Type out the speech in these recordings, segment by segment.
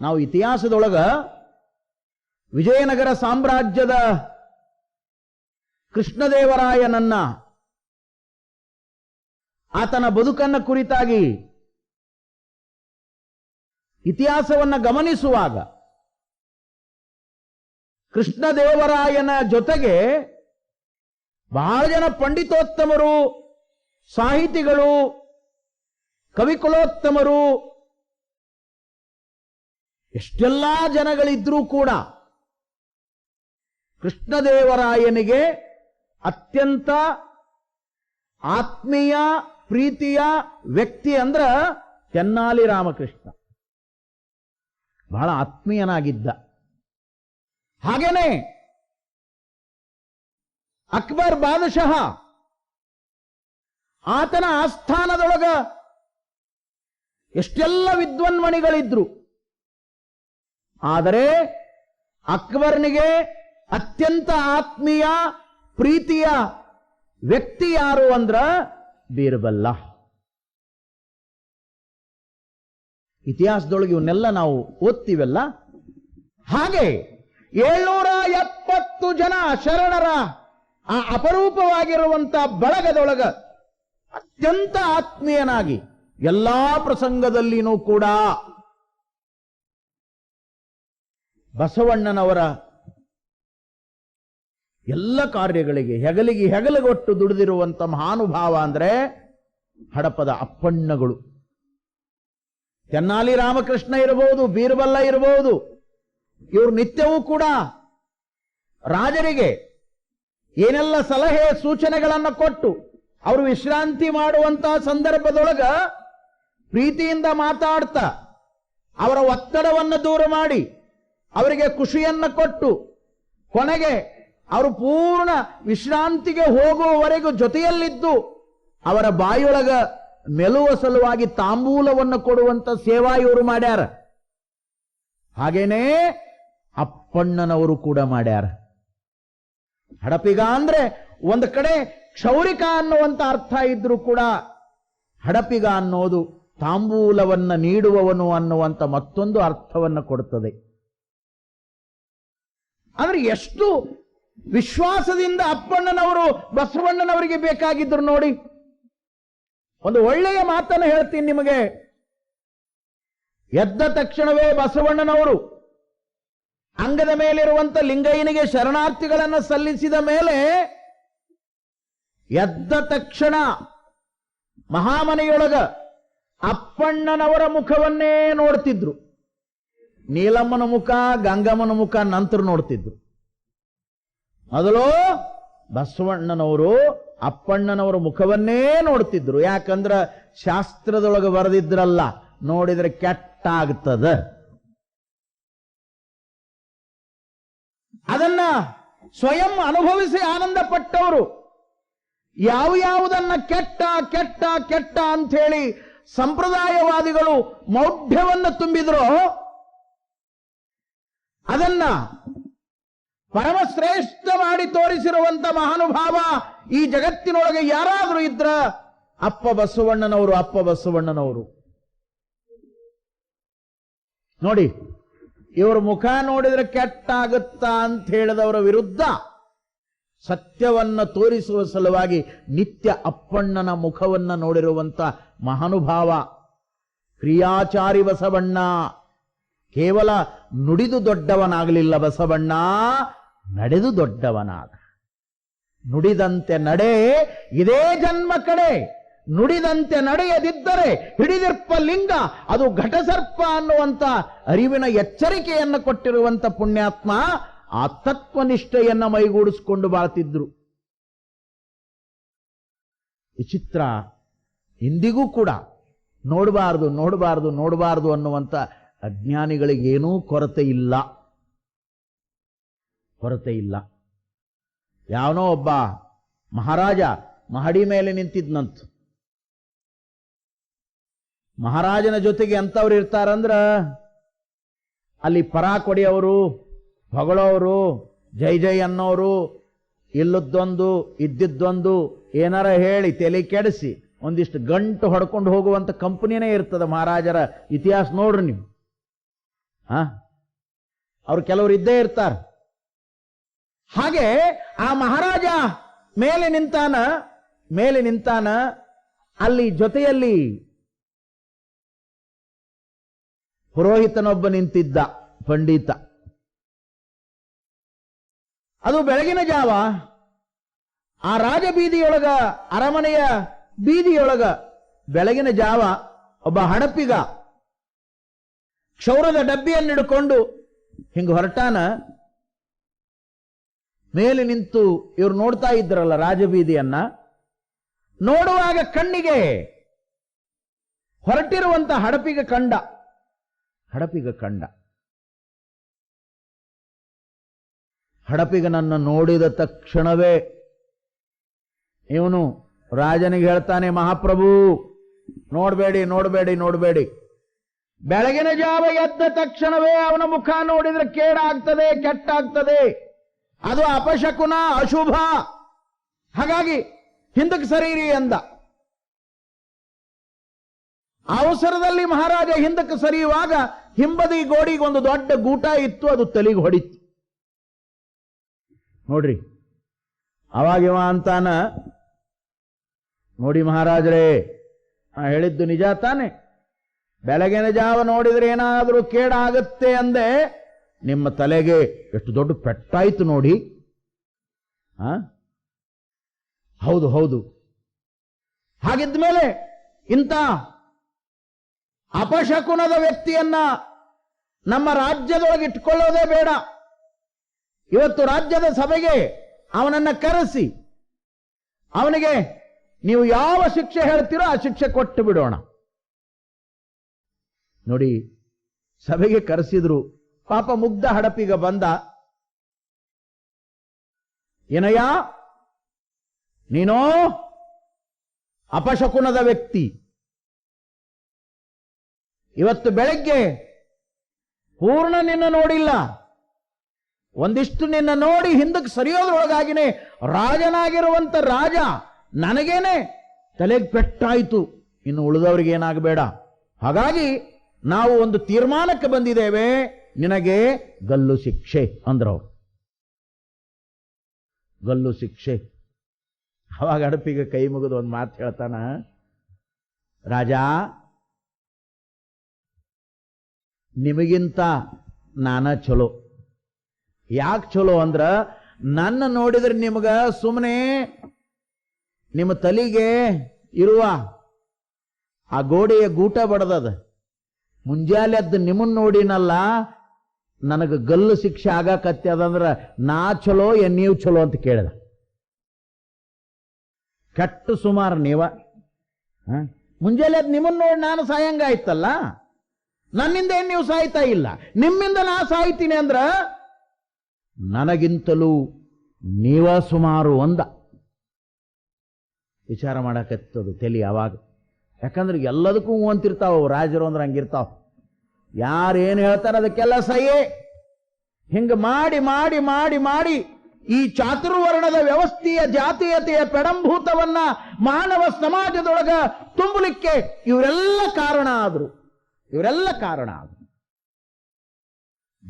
ನಾವು ಇತಿಹಾಸದೊಳಗ ವಿಜಯನಗರ ಸಾಮ್ರಾಜ್ಯದ ಕೃಷ್ಣದೇವರಾಯನನ್ನ ಆತನ ಬದುಕನ್ನ ಕುರಿತಾಗಿ ಇತಿಹಾಸವನ್ನ ಗಮನಿಸುವಾಗ ಕೃಷ್ಣದೇವರಾಯನ ಜೊತೆಗೆ ಬಹಳ ಜನ ಪಂಡಿತೋತ್ತಮರು, ಸಾಹಿತಿಗಳು, ಕವಿಕುಲೋತ್ತಮರು ಎಷ್ಟೆಲ್ಲಾ ಜನಗಳಿದ್ರೂ ಕೂಡ ಕೃಷ್ಣದೇವರಾಯನಿಗೆ ಅತ್ಯಂತ ಆತ್ಮೀಯ ಪ್ರೀತಿಯ ವ್ಯಕ್ತಿ ಅಂದ್ರ ಚೆನ್ನಾಲಿ ರಾಮಕೃಷ್ಣ. ಬಹಳ ಆತ್ಮೀಯನಾಗಿದ್ದ. ಹಾಗೇನೆ ಅಕ್ಬರ್ ಬಾದಶಃ ಆತನ ಆಸ್ಥಾನದೊಳಗ ಎಷ್ಟೆಲ್ಲ ವಿದ್ವನ್ಮಣಿಗಳಿದ್ರು. ಆದರೆ ಅಕ್ಬರ್ನಿಗೆ ಅತ್ಯಂತ ಆತ್ಮೀಯ ಪ್ರೀತಿಯ ವ್ಯಕ್ತಿ ಯಾರು ಅಂದ್ರ ಬೀರ್ಬಲ್ಲ. ಇತಿಹಾಸದೊಳಗೆ ಇವನ್ನೆಲ್ಲ ನಾವು ಓದ್ತೀವಲ್ಲ? ಹಾಗೆ ಏಳ್ನೂರ ಎಪ್ಪತ್ತು ಜನ ಶರಣರ ಆ ಅಪರೂಪವಾಗಿರುವಂತ ಬಳಗದೊಳಗ ಅತ್ಯಂತ ಆತ್ಮೀಯನಾಗಿ ಎಲ್ಲಾ ಪ್ರಸಂಗದಲ್ಲಿನೂ ಕೂಡ ಬಸವಣ್ಣನವರ ಎಲ್ಲ ಕಾರ್ಯಗಳಿಗೆ ಹೆಗಲಿಗೆ ಹೆಗಲಗೊಟ್ಟು ದುಡಿದಿರುವಂಥ ಮಹಾನುಭಾವ ಅಂದ್ರೆ ಹಡಪದ ಅಪ್ಪಣ್ಣಗಳು. ತೆನ್ನಾಲಿ ರಾಮಕೃಷ್ಣ ಇರಬಹುದು, ಬೀರ್ಬಲ್ಲ ಇರಬಹುದು, ಇವರು ನಿತ್ಯವೂ ಕೂಡ ರಾಜರಿಗೆ ಏನೆಲ್ಲ ಸಲಹೆ ಸೂಚನೆಗಳನ್ನು ಕೊಟ್ಟು ಅವರು ವಿಶ್ರಾಂತಿ ಮಾಡುವಂತಹ ಸಂದರ್ಭದೊಳಗ ಪ್ರೀತಿಯಿಂದ ಮಾತಾಡ್ತಾ ಅವರ ಒತ್ತಡವನ್ನು ದೂರ ಮಾಡಿ ಅವರಿಗೆ ಖುಷಿಯನ್ನ ಕೊಟ್ಟು ಕೊನೆಗೆ ಅವರು ಪೂರ್ಣ ವಿಶ್ರಾಂತಿಗೆ ಹೋಗುವವರೆಗೂ ಜೊತೆಯಲ್ಲಿದ್ದು ಅವರ ಬಾಯೊಳಗ ಮೆಲುವ ಸಲುವಾಗಿ ತಾಂಬೂಲವನ್ನು ಕೊಡುವಂತ ಸೇವಾ ಇವರು ಮಾಡ್ಯಾರ. ಹಾಗೇನೇ ಅಪ್ಪಣ್ಣನವರು ಕೂಡ ಮಾಡ್ಯಾರ. ಹಡಪಿಗ ಅಂದ್ರೆ ಒಂದು ಕಡೆ ಕ್ಷೌರಿಕ ಅನ್ನುವಂತ ಅರ್ಥ ಇದ್ರೂ ಕೂಡ ಹಡಪಿಗ ಅನ್ನೋದು ತಾಂಬೂಲವನ್ನ ನೀಡುವವನು ಅನ್ನುವಂತ ಮತ್ತೊಂದು ಅರ್ಥವನ್ನು ಕೊಡುತ್ತದೆ ಅಂದ್ರೆ ಎಷ್ಟು ವಿಶ್ವಾಸದಿಂದ ಅಪ್ಪಣ್ಣನವರು, ಬಸವಣ್ಣನವರಿಗೆ ಬೇಕಾಗಿದ್ರು ನೋಡಿ. ಒಂದು ಒಳ್ಳೆಯ ಮಾತನ್ನು ಹೇಳ್ತೀನಿ ನಿಮಗೆ. ಎದ್ದ ತಕ್ಷಣವೇ ಬಸವಣ್ಣನವರು ಅಂಗದ ಮೇಲಿರುವಂತ ಲಿಂಗಯ್ಯನಿಗೆ ಶರಣಾರ್ಥಿಗಳನ್ನು ಸಲ್ಲಿಸಿದ ಮೇಲೆ ಎದ್ದ ತಕ್ಷಣ ಮಹಾಮನೆಯೊಳಗ ಅಪ್ಪಣ್ಣನವರ ಮುಖವನ್ನೇ ನೋಡ್ತಿದ್ರು. ನೀಲಮ್ಮನ ಮುಖ, ಗಂಗಮ್ಮನ ಮುಖ ನಂತರ ನೋಡ್ತಿದ್ರು. ಮೊದಲು ಬಸವಣ್ಣನವರು ಅಪ್ಪಣ್ಣನವರ ಮುಖವನ್ನೇ ನೋಡ್ತಿದ್ರು. ಯಾಕಂದ್ರ ಶಾಸ್ತ್ರದೊಳಗೆ ಬರೆದಿದ್ರಲ್ಲ, ನೋಡಿದ್ರೆ ಕೆಟ್ಟಾಗ್ತದ. ಅದನ್ನ ಸ್ವಯಂ ಅನುಭವಿಸಿ ಆನಂದ ಪಟ್ಟವರು ಯಾವ ಯಾವುದನ್ನ ಕೆಟ್ಟ ಕೆಟ್ಟ ಕೆಟ್ಟ ಅಂತ ಹೇಳಿ ಸಂಪ್ರದಾಯವಾದಿಗಳು ಮೌಢ್ಯವನ್ನ ತುಂಬಿದ್ರೋ ಅದನ್ನ ಪರಮಶ್ರೇಷ್ಠ ಮಾಡಿ ತೋರಿಸಿರುವಂತ ಮಹಾನುಭಾವ ಈ ಜಗತ್ತಿನೊಳಗೆ ಯಾರಾದರೂ ಇದ್ರ ಅಪ್ಪ ಬಸವಣ್ಣನವರು ಅಪ್ಪ ಬಸವಣ್ಣನವರು. ನೋಡಿ, ಇವರು ಮುಖ ನೋಡಿದ್ರೆ ಕೆಟ್ಟಾಗುತ್ತಾ ಅಂತ ಹೇಳಿದವರ ವಿರುದ್ಧ ಸತ್ಯವನ್ನ ತೋರಿಸುವ ಸಲುವಾಗಿ ನಿತ್ಯ ಅಪ್ಪಣ್ಣನ ಮುಖವನ್ನ ನೋಡಿರುವಂತ ಮಹಾನುಭಾವ ಕ್ರಿಯಾಚಾರಿ ಬಸವಣ್ಣ. ಕೇವಲ ನುಡಿದು ದೊಡ್ಡವನಾಗಲಿಲ್ಲ ಬಸವಣ್ಣ, ನಡೆದು ದೊಡ್ಡವನಾದ. ನುಡಿದಂತೆ ನಡೆ, ಇದೇ ಜನ್ಮ ಕಡೆ. ನುಡಿದಂತೆ ನಡೆಯದಿದ್ದರೆ ಹಿಡಿದಿರ್ಪ ಲಿಂಗ, ಅದು ಘಟಸರ್ಪ ಅನ್ನುವಂತ ಅರಿವಿನ ಎಚ್ಚರಿಕೆಯನ್ನು ಕೊಟ್ಟಿರುವಂತ ಪುಣ್ಯಾತ್ಮ, ಆ ತತ್ವನಿಷ್ಠೆಯನ್ನ ಮೈಗೂಡಿಸಿಕೊಂಡು ಬಾಳ್ತಿದ್ರು. ವಿಚಿತ್ರ ಇಂದಿಗೂ ಕೂಡ ನೋಡಬಾರದು ನೋಡಬಾರದು ನೋಡಬಾರದು ಅನ್ನುವಂತ ಅಜ್ಞಾನಿಗಳಿಗೇನೂ ಕೊರತೆ ಇಲ್ಲ. ಕೊರತೆ ಇಲ್ಲ. ಯಾವನೋ ಒಬ್ಬ ಮಹಾರಾಜ ಮಹಡಿ ಮೇಲೆ ನಿಂತಿದ್ನಂತ. ಮಹಾರಾಜನ ಜೊತೆಗೆ ಎಂಥವ್ರು ಇರ್ತಾರಂದ್ರ, ಅಲ್ಲಿ ಪರಾ ಹೊಡೆಯವರು ಹೊಗಳೋರು, ಜೈ ಜೈ ಅನ್ನೋರು, ಇಲ್ಲದ್ದೊಂದು, ಇದ್ದಿದ್ದೊಂದು, ಏನಾರ ಹೇಳಿ ತಲೆ ಕೆಡಿಸಿ, ಒಂದಿಷ್ಟು ಗಂಟು ಹೊಡ್ಕೊಂಡು ಹೋಗುವಂತ ಕಂಪನಿನೇ ಇರ್ತದೆ ಮಹಾರಾಜರ ಇತಿಹಾಸ ನೋಡ್ರಿ ನೀವು. ಹ? ಅವ್ರು ಕೆಲವರು ಇದ್ದೇ ಇರ್ತಾರೆ. ಹಾಗೆ ಆ ಮಹಾರಾಜ ಮೇಲೆ ನಿಂತಾನ ಮೇಲೆ ನಿಂತಾನ, ಅಲ್ಲಿ ಜೊತೆಯಲ್ಲಿ ಪುರೋಹಿತನೊಬ್ಬ ನಿಂತಿದ್ದ, ಪಂಡಿತ. ಅದು ಬೆಳಗಿನ ಜಾವ. ಆ ರಾಜ ಬೀದಿಯೊಳಗ ಅರಮನೆಯ ಬೀದಿಯೊಳಗ ಬೆಳಗಿನ ಜಾವ ಒಬ್ಬ ಹಡಪಿಗ ಕ್ಷೌರದ ಡಬ್ಬಿಯನ್ನು ಹಿಡ್ಕೊಂಡು ಹಿಂಗ ಹೊರಟಾನ, ಮೇಲೆ ನಿಂತು ಇವ್ರು ನೋಡ್ತಾ ಇದ್ರಲ್ಲ ರಾಜಬೀದಿಯನ್ನ, ನೋಡುವಾಗ ಕಣ್ಣಿಗೆ ಹೊರಟಿರುವಂತ ಹಡಪಿಗ ಕಂಡ ಹಡಪಿಗ ಕಂಡ. ಹಡಪಿಗನನ್ನ ನೋಡಿದ ತಕ್ಷಣವೇ ಇವನು ರಾಜನಿಗೆ ಹೇಳ್ತಾನೆ, ಮಹಾಪ್ರಭು, ನೋಡ್ಬೇಡಿ ನೋಡ್ಬೇಡಿ ನೋಡ್ಬೇಡಿ. ಬೆಳಗಿನ ಜಾವ ಎದ್ದ ತಕ್ಷಣವೇ ಅವನ ಮುಖ ನೋಡಿದ್ರೆ ಕೇಡಾಗ್ತದೆ, ಕೆಟ್ಟಾಗ್ತದೆ. ಅದು ಅಪಶಕುನ ಅಶುಭ. ಹಾಗಾಗಿ ಹಿಂದಕ್ಕೆ ಸರೀರಿ ಅಂದ. ಅವಸರದಲ್ಲಿ ಮಹಾರಾಜ ಹಿಂದಕ್ಕೆ ಸರಿಯುವಾಗ ಹಿಂಬದಿ ಗೋಡಿಗೆ ಒಂದು ದೊಡ್ಡ ಗೂಟ ಇತ್ತು, ಅದು ತಲೆಗೆ ಹೊಡಿತು. ನೋಡ್ರಿ, ಅವಾಗಿವ ಅಂತಾನ. ನೋಡಿ ಮಹಾರಾಜರೇ ಹೇಳಿದ್ದು ನಿಜ ತಾನೆ? ಬೆಳಗಿನ ಜಾವ ನೋಡಿದ್ರೆ ಏನಾದರೂ ಕೇಡಾಗುತ್ತೆ ಅಂದೆ, ನಿಮ್ಮ ತಲೆಗೆ ಎಷ್ಟು ದೊಡ್ಡ ಪೆಟ್ಟಾಯ್ತು ನೋಡಿ. ಆ? ಹೌದು ಹೌದು. ಹಾಗಿದ್ಮೇಲೆ ಇಂಥ ಅಪಶಕುನದ ವ್ಯಕ್ತಿಯನ್ನ ನಮ್ಮ ರಾಜ್ಯದೊಳಗೆ ಇಟ್ಕೊಳ್ಳೋದೇ ಬೇಡ. ಇವತ್ತು ರಾಜ್ಯದ ಸಭೆಗೆ ಅವನನ್ನ ಕರೆಸಿ, ಅವನಿಗೆ ನೀವು ಯಾವ ಶಿಕ್ಷೆ ಹೇಳ್ತೀರೋ ಆ ಶಿಕ್ಷೆ ಕೊಟ್ಟು ಬಿಡೋಣ. ನೋಡಿ, ಸಭೆಗೆ ಕರೆಸಿದ್ರು, ಪಾಪ ಮುಗ್ಧ ಹಡಪಿಗ ಬಂದ, ಏನಯ್ಯ, ನೀನೋ ಅಪಶಕುನದ ವ್ಯಕ್ತಿ. ಇವತ್ತು ಬೆಳಗ್ಗೆ ಪೂರ್ಣ ನಿನ್ನ ನೋಡಿಲ್ಲ. ಒಂದಿಷ್ಟು ನಿನ್ನ ನೋಡಿ ಹಿಂದಕ್ಕೆ ಸರಿಯೋದ್ರೊಳಗಾಗಿನೇ ರಾಜನಾಗಿರುವಂತ ರಾಜ ನನಗೇನೆ ತಲೆಗೆ ಪೆಟ್ಟಾಯಿತು. ಇನ್ನು ಉಳಿದವರಿಗೆ ಏನಾಗಬೇಡ ಹಾಗಾಗಿ ನಾವು ಒಂದು ತೀರ್ಮಾನಕ್ಕೆ ಬಂದಿದ್ದೇವೆ, ನಿನಗೆ ಗಲ್ಲು ಶಿಕ್ಷೆ ಅಂದ್ರವ್ರು ಗಲ್ಲು ಶಿಕ್ಷೆ. ಅವಾಗ ಅಡಪಿಗೆ ಕೈ ಮುಗಿದು ಒಂದು ಮಾತು ಹೇಳ್ತಾನ, ರಾಜ, ನಿಮಗಿಂತ ನಾನ ಚಲೋ. ಯಾಕೆ ಚಲೋ ಅಂದ್ರ, ನನ್ನ ನೋಡಿದ್ರೆ ನಿಮಗ ಸುಮ್ಮನೆ ನಿಮ್ಮ ತಲೆಗೆ ಇರುವ ಆ ಗೋಡೆಯ ಗೂಟ ಬಡದದ. ಮುಂಜಾನೆ ನಿಮ್ಮನ್ನು ನೋಡಿನಲ್ಲ, ನನಗೆ ಗಲ್ಲು ಶಿಕ್ಷೆ ಆಗಾಕತ್ತದಂದ್ರೆ ನಾ ಚಲೋ ಏ ನೀವು ಚಲೋ ಅಂತ ಕೇಳಿದ. ಕೆಟ್ಟು ಸುಮಾರು ನೀವ. ಮುಂಜಾಲೆದ್ದು ನಿಮ್ಮನ್ನು ನೋಡಿ ನಾನು ಸಾಯಂಗ ಆಯ್ತಲ್ಲ, ನನ್ನಿಂದ ಏನು ನೀವು ಸಾಯ್ತಾ ಇಲ್ಲ? ನಿಮ್ಮಿಂದ ನಾ ಸಾಯ್ತೀನಿ ಅಂದ್ರ ನನಗಿಂತಲೂ ನೀವ ಸುಮಾರು ಒಂದ. ವಿಚಾರ ಮಾಡಕತ್ತದು ತಲೆ ಅವಾಗ ಯಾಕಂದ್ರೆ ಎಲ್ಲದಕ್ಕೂ ಅಂತಿರ್ತಾವ ರಾಜರು ಅಂದ್ರೆ ಹಂಗಿರ್ತಾವ. ಯಾರೇನು ಹೇಳ್ತಾರ ಅದಕ್ಕೆಲ್ಲ ಸಹಿ. ಹಿಂಗ ಮಾಡಿ ಮಾಡಿ ಮಾಡಿ ಮಾಡಿ ಈ ಚಾತುರ್ವರ್ಣದ ವ್ಯವಸ್ಥೆಯ ಜಾತೀಯತೆಯ ಪೆಡಂಭೂತವನ್ನ ಮಾನವ ಸಮಾಜದೊಳಗ ತುಂಬಲಿಕ್ಕೆ ಇವರೆಲ್ಲ ಕಾರಣ ಆದ್ರು. ಇವರೆಲ್ಲ ಕಾರಣ ಆದ್ರು.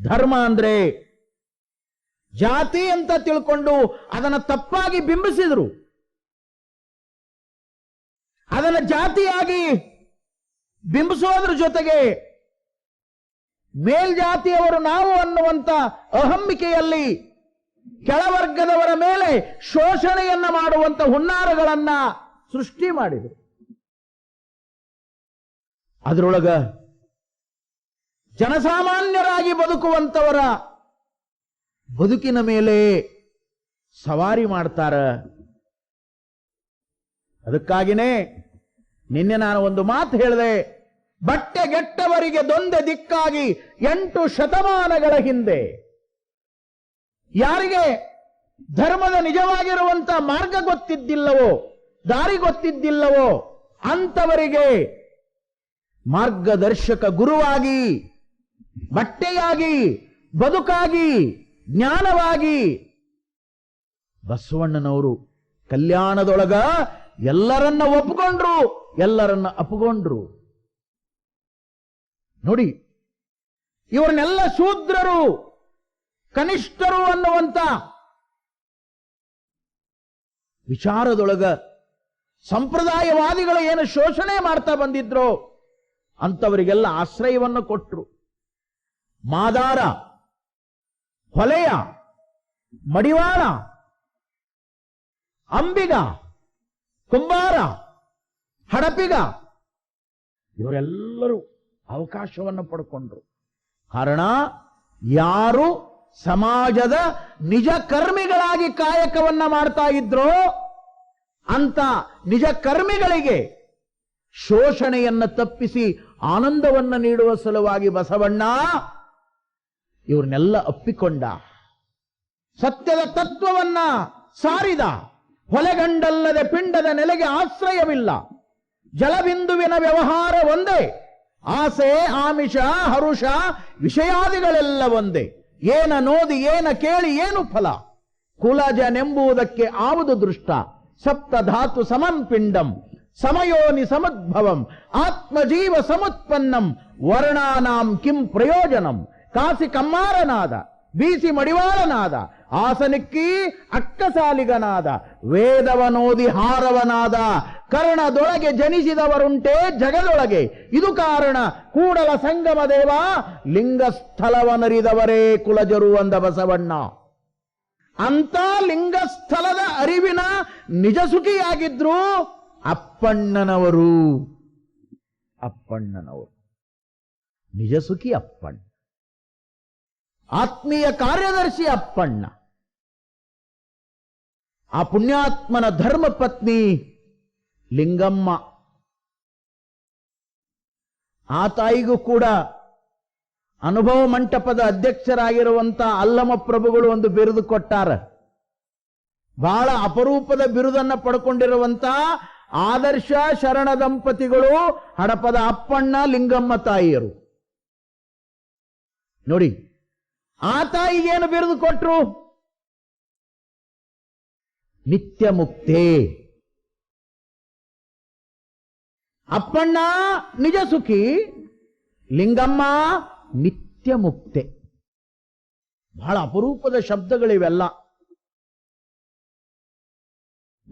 ಧರ್ಮ ಅಂದ್ರೆ ಜಾತಿ ಅಂತ ತಿಳ್ಕೊಂಡು ಅದನ್ನ ತಪ್ಪಾಗಿ ಬಿಂಬಿಸಿದ್ರು. ಅದನ್ನ ಜಾತಿಯಾಗಿ ಬಿಂಬಿಸೋದ್ರ ಜೊತೆಗೆ ಮೇಲ್ಜಾತಿಯವರು ನಾವು ಅನ್ನುವಂತ ಅಹಂಬಿಕೆಯಲ್ಲಿ ಕೆಳವರ್ಗದವರ ಮೇಲೆ ಶೋಷಣೆಯನ್ನ ಮಾಡುವಂತ ಹುನ್ನಾರಗಳನ್ನ ಸೃಷ್ಟಿ ಮಾಡಿದರು. ಅದರೊಳಗ ಜನಸಾಮಾನ್ಯರಾಗಿ ಬದುಕುವಂತವರ ಬದುಕಿನ ಮೇಲೆ ಸವಾರಿ ಮಾಡ್ತಾರ. ಅದಕ್ಕಾಗಿನೇ ನಿನ್ನೆ ನಾನು ಒಂದು ಮಾತು ಹೇಳಿದೆ. ಬಟ್ಟೆಗೆಟ್ಟವರಿಗೆ ದೊಂದೆ ದಿಕ್ಕಾಗಿ ಎಂಟು ಶತಮಾನಗಳ ಹಿಂದೆ. ಯಾರಿಗೆ ಧರ್ಮದ ನಿಜವಾಗಿರುವಂತ ಮಾರ್ಗ ಗೊತ್ತಿದ್ದಿಲ್ಲವೋ, ದಾರಿ ಗೊತ್ತಿದ್ದಿಲ್ಲವೋ ಅಂತವರಿಗೆ ಮಾರ್ಗದರ್ಶಕ ಗುರುವಾಗಿ, ಬಟ್ಟೆಯಾಗಿ, ಬದುಕಾಗಿ, ಜ್ಞಾನವಾಗಿ ಬಸವಣ್ಣನವರು ಕಲ್ಯಾಣದೊಳಗ ಎಲ್ಲರನ್ನ ಒಪ್ಕೊಂಡ್ರು. ಎಲ್ಲರನ್ನ ಅಪ್ಪಗೊಂಡ್ರು ನೋಡಿ, ಇವರನ್ನೆಲ್ಲ ಶೂದ್ರರು, ಕನಿಷ್ಠರು ಅನ್ನುವಂತ ವಿಚಾರದೊಳಗ ಸಂಪ್ರದಾಯವಾದಿಗಳು ಏನು ಶೋಷಣೆ ಮಾಡ್ತಾ ಬಂದಿದ್ರು ಅಂತವರಿಗೆಲ್ಲ ಆಶ್ರಯವನ್ನು ಕೊಟ್ಟರು ಮಾದಾರ, ಹೊಲೆಯ, ಮಡಿವಾಳ, ಅಂಬಿಗ, ಕುಂಬಾರ ಹಡಪಿಗ. ಇವರೆಲ್ಲರೂ ಅವಕಾಶವನ್ನು ಪಡ್ಕೊಂಡ್ರು. ಕಾರಣ ಯಾರು ಸಮಾಜದ ನಿಜ ಕರ್ಮಿಗಳಾಗಿ ಕಾಯಕವನ್ನ ಮಾಡ್ತಾ ಇದ್ರೋ ಅಂತ ನಿಜ ಕರ್ಮಿಗಳಿಗೆ ಶೋಷಣೆಯನ್ನ ತಪ್ಪಿಸಿ ಆನಂದವನ್ನ ನೀಡುವ ಸಲುವಾಗಿ ಬಸವಣ್ಣ ಇವ್ರನ್ನೆಲ್ಲ ಅಪ್ಪಿಕೊಂಡ. ಸತ್ಯದ ತತ್ವವನ್ನ ಸಾರಿದ. ಹೊಲೆಗಂಡಲ್ಲದೆ ಪಿಂಡದ ನೆಲೆಗೆ ಆಶ್ರಯವಿಲ್ಲ. ಜಲಬಿಂದುವಿನ ವ್ಯವಹಾರ ಒಂದೇ. ಆಸೆ, ಆಮಿಷ, ಹರುಷ, ವಿಷಯಾದಿಗಳೆಲ್ಲ ಒಂದೇ. ಏನ ನೋದಿ ಏನ ಕೇಳಿ, ಏನು ಫಲ? ಕುಲಜನೆಂಬುವುದಕ್ಕೆ ಆವುದು ದೃಷ್ಟ. ಸಪ್ತ ಧಾತು ಸಮಂ ಪಿಂಡಂ ಸಮಯೋನಿ ಸಮದ್ಭವಂ, ಆತ್ಮಜೀವ ಸಮುತ್ಪನ್ನಂ, ವರ್ಣಾನಾಂ ಕಿಂ ಪ್ರಯೋಜನಂ. ಕಾಸಿ ಕಮ್ಮಾರನಾದ, ಬೀಸಿ ಮಡಿವಾಳನಾದ ಆಸನಿಕ್ಕಿ ಅಕ್ಕಸಾಲಿಗನಾದ, ವೇದವನೋದಿ ಹಾರವನಾದ, ಕರ್ಣದೊಳಗೆ ಜನಿಸಿದವರುಂಟೆ ಜಗದೊಳಗೆ ಇದು ಕಾರಣ ಕೂಡಲ ಸಂಗಮ ದೇವ ಲಿಂಗಸ್ಥಳವನರಿದವರೇ ಕುಲಜರು ಅಂದ ಬಸವಣ್ಣ. ಅಂತ ಲಿಂಗಸ್ಥಲದ ಅರಿವಿನ ನಿಜಸುಖಿಯಾಗಿದ್ರು ಅಪ್ಪಣ್ಣನವರು. ಅಪ್ಪಣ್ಣನವರು. ನಿಜಸುಖಿ ಅಪ್ಪಣ್ಣ. ಆತ್ಮೀಯ ಕಾರ್ಯದರ್ಶಿ ಅಪ್ಪಣ್ಣ. ಆ ಪುಣ್ಯಾತ್ಮನ ಧರ್ಮ ಪತ್ನಿ ಲಿಂಗಮ್ಮ. ಆ ತಾಯಿಗೂ ಕೂಡ ಅನುಭವ ಮಂಟಪದ ಅಧ್ಯಕ್ಷರಾಗಿರುವಂತ ಅಲ್ಲಮ ಪ್ರಭುಗಳು ಒಂದು ಬಿರುದು ಕೊಟ್ಟಾರ. ಬಹಳ ಅಪರೂಪದ ಬಿರುದನ್ನ ಪಡ್ಕೊಂಡಿರುವಂತ ಆದರ್ಶ ಶರಣ ದಂಪತಿಗಳು ಹಡಪದ ಅಪ್ಪಣ್ಣ ಲಿಂಗಮ್ಮ ತಾಯಿಯರು. ನೋಡಿ, ಆ ತಾಯಿಗೇನು ಬಿರುದು ಕೊಟ್ರು? ನಿತ್ಯ ಮುಕ್ತೆ ಅಪ್ಪಣ್ಣ ನಿಜ ಸುಖಿ, ಲಿಂಗಮ್ಮ ನಿತ್ಯ ಮುಕ್ತೆ ಬಹಳ ಅಪರೂಪದ ಶಬ್ದಗಳಿವೆಲ್ಲ.